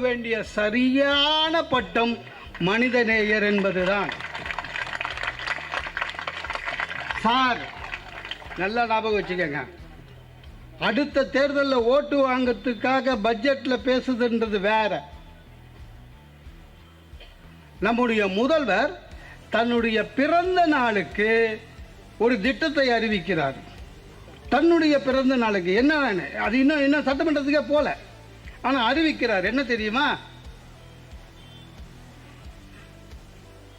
வேண்டிய சரியான பட்டம் மனிதநேயர் என்பதுதான். சார் நல்லா ஞாபகம் வச்சுக்கோங்க. அடுத்த தேர்தலில் ஓட்டு வாங்கிறதுக்காக பட்ஜெட்டில் பேசுதுன்றது வேற. நம்முடைய முதல்வர் தன்னுடைய பிறந்த நாளுக்கு ஒரு திட்டத்தை அறிவிக்கிறார். தன்னுடைய பிறந்த நாளுக்கு. என்ன அது இன்னும் இன்னும் சட்டமன்றத்துக்கே போல. ஆனால் அறிவிக்கிறார். என்ன தெரியுமா?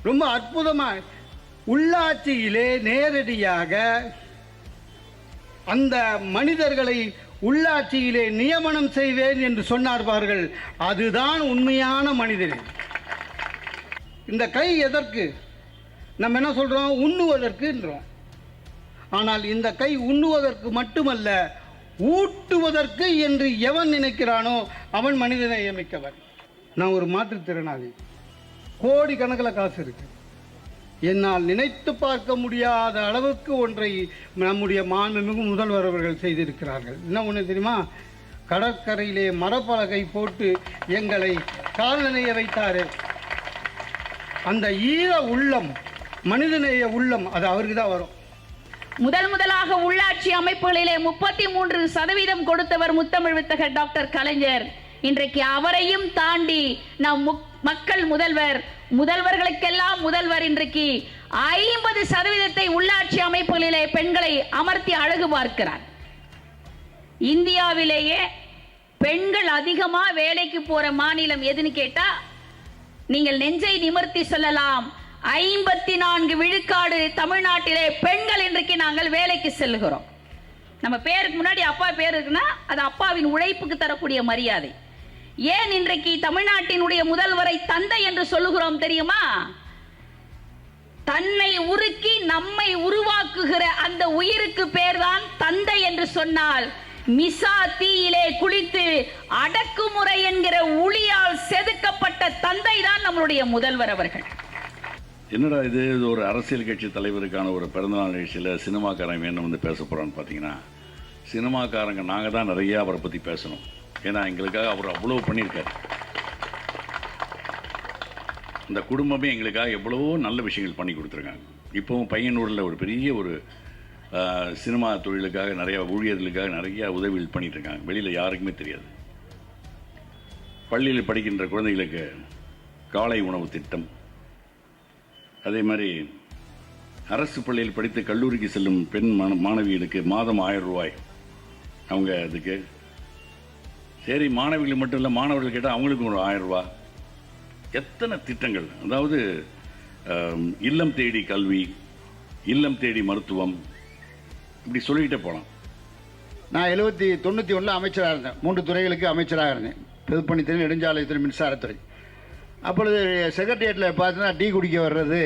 ரொம்ப அற்புதமாக உள்ளாட்சியிலே நேரடியாக அந்த மனிதர்களை உள்ளாட்சியிலே நியமனம் செய்வேன் என்று சொன்னார்பார்கள் அதுதான் உண்மையான மனிதன். இந்த கை எதற்கு? நம்ம என்ன சொல்றோம்? உண்ணுவதற்குன்றோம். ஆனால் இந்த கை உண்ணுவதற்கு மட்டுமல்ல ஊட்டுவதற்கு என்று எவன் நினைக்கிறானோ அவன் மனிதனை நியமிக்கவன் நான் ஒரு மாற்றுத்திறனாளி. கோடி கணக்கில் காசு இருக்கு. என்னால் நினைத்து பார்க்க முடியாத அளவுக்கு ஒன்றை நம்முடைய மாண்புமிகு முதல்வர் அவர்கள் செய்திருக்கிறார்கள். என்ன ஒன்று தெரியுமா? கடற்கரையிலே மரப்பலகை போட்டு எங்களை கால்நிலைய வைத்தார். அந்த ஈர உள்ளம் மனிதநேய உள்ளம் அது அவருக்கு தான் வரும். முதல் முதலாக உள்ளாட்சி அமைப்புகளிலே முப்பத்தி மூன்று சதவீதம் கொடுத்தவர் முத்தமிழ் வித்தகர் டாக்டர் கலைஞர். இன்றைக்கு அவரையும் தாண்டி நம் முக்- மக்கள் முதல்வர் முதல்வர்களுக்கெல்லாம் முதல்வர் இன்றைக்கு ஐம்பது சதவீதத்தை உள்ளாட்சி அமைப்புகளிலே பெண்களை அமர்த்தி அழகு பார்க்கிறார். இந்தியாவிலேயே பெண்கள் அதிகமா வேலைக்கு போற மாநிலம் எதுன்னு கேட்டா நீங்கள் நெஞ்சை நிமிர்த்தி சொல்லலாம். ஐம்பத்தி நான்கு விழுக்காடு தமிழ்நாட்டிலே பெண்கள் இன்றைக்கு நாங்கள் வேலைக்கு செல்கிறோம் நம்ம பேருக்கு முன்னாடி அப்பா பேர் இருக்குன்னா அது அப்பாவின் உழைப்புக்கு தரக்கூடிய மரியாதை. ஏன் இன்றைக்கு தமிழ்நாட்டினுடைய முதல்வரை தந்தை என்று சொல்லுகிறோம் தெரியுமா? தன்னை உருக்கி நம்மை உருவாக்குகிற அந்த உயிருக்கு பேர்தான் தந்தை என்று சொன்னால் மிசா தீயிலே குளித்து அடக்குமுறை என்கிற ஒளியால் செதுக்கப்பட்ட தந்தை தான் நம்மளுடைய முதல்வர் அவர்கள். என்னடா இது? இது ஒரு அரசியல் கட்சி தலைவருக்கான ஒரு பிறந்தநாள் நிகழ்ச்சியில் சினிமாக்காரன் என்ன வந்து பேச போகிறான்னு பார்த்தீங்கன்னா சினிமாக்காரங்க நாங்கள் தான் நிறையா அவரை பற்றி பேசணும். ஏன்னா எங்களுக்காக அவர் அவ்வளோ பண்ணியிருக்காரு. இந்த குடும்பமே எங்களுக்காக எவ்வளவோ நல்ல விஷயங்கள் பண்ணி கொடுத்துருக்காங்க. இப்போவும் பையனூரில் ஒரு பெரிய ஒரு சினிமா தொழிலுக்காக நிறையா ஊழியர்களுக்காக நிறையா உதவிகள் பண்ணிகிட்ருக்காங்க வெளியில் யாருக்குமே தெரியாது. பள்ளியில் படிக்கின்ற குழந்தைகளுக்கு காலை உணவு திட்டம் அதே மாதிரி அரசு பள்ளியில் படித்து கல்லூரிக்கு செல்லும் பெண் மாண மாணவிகளுக்கு மாதம் ஆயிரம் ரூபாய். அவங்க அதுக்கு சரி மாணவிகள் மட்டும் இல்லை மாணவர்கள் கேட்டால் அவங்களுக்கும் ஒரு ஆயிரம் ரூபா எத்தனை திட்டங்கள்? அதாவது இல்லம் தேடி கல்வி இல்லம் தேடி மருத்துவம் இப்படி சொல்லிக்கிட்டே போகலாம் நான் எழுபத்தி தொண்ணூற்றி ஒன்றில் அமைச்சராக இருந்தேன். மூன்று துறைகளுக்கு அமைச்சராக இருந்தேன். பொதுப்பணித்துறை நெடுஞ்சாலைத்துறை மின்சாரத்துறை. அப்பொழுது செக்ரட்டேரியட்டில் பார்த்தீங்கன்னா டீ குடிக்க வர்றது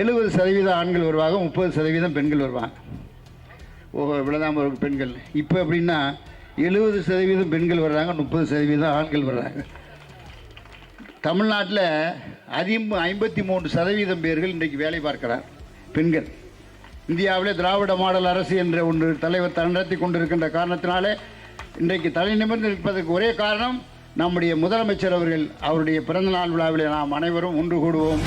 எழுபது சதவீதம் ஆண்கள் வருவாங்க முப்பது சதவீதம் பெண்கள் வருவாங்க. ஓ இவ்வளோதான் பெண்கள். இப்போ எப்படின்னா எழுபது சதவீதம் பெண்கள் வர்றாங்க முப்பது சதவீதம் ஆண்கள் வர்றாங்க. தமிழ்நாட்டில் அதிகம் ஐம்பத்தி மூன்று சதவீதம் பேர்கள் இன்றைக்கு வேலை பார்க்கிறார் பெண்கள். இந்தியாவிலே திராவிட மாடல் அரசு என்ற ஒன்று தலைவர் நடத்தி கொண்டிருக்கின்ற காரணத்தினாலே இன்றைக்கு தலை நிமிர்ந்து நிற்பதற்கு ஒரே காரணம் நம்முடைய முதலமைச்சர் அவர்கள் அவருடைய பிறந்தநாள் விழாவில் நாம் அனைவரும் ஒன்று கூடுவோம்.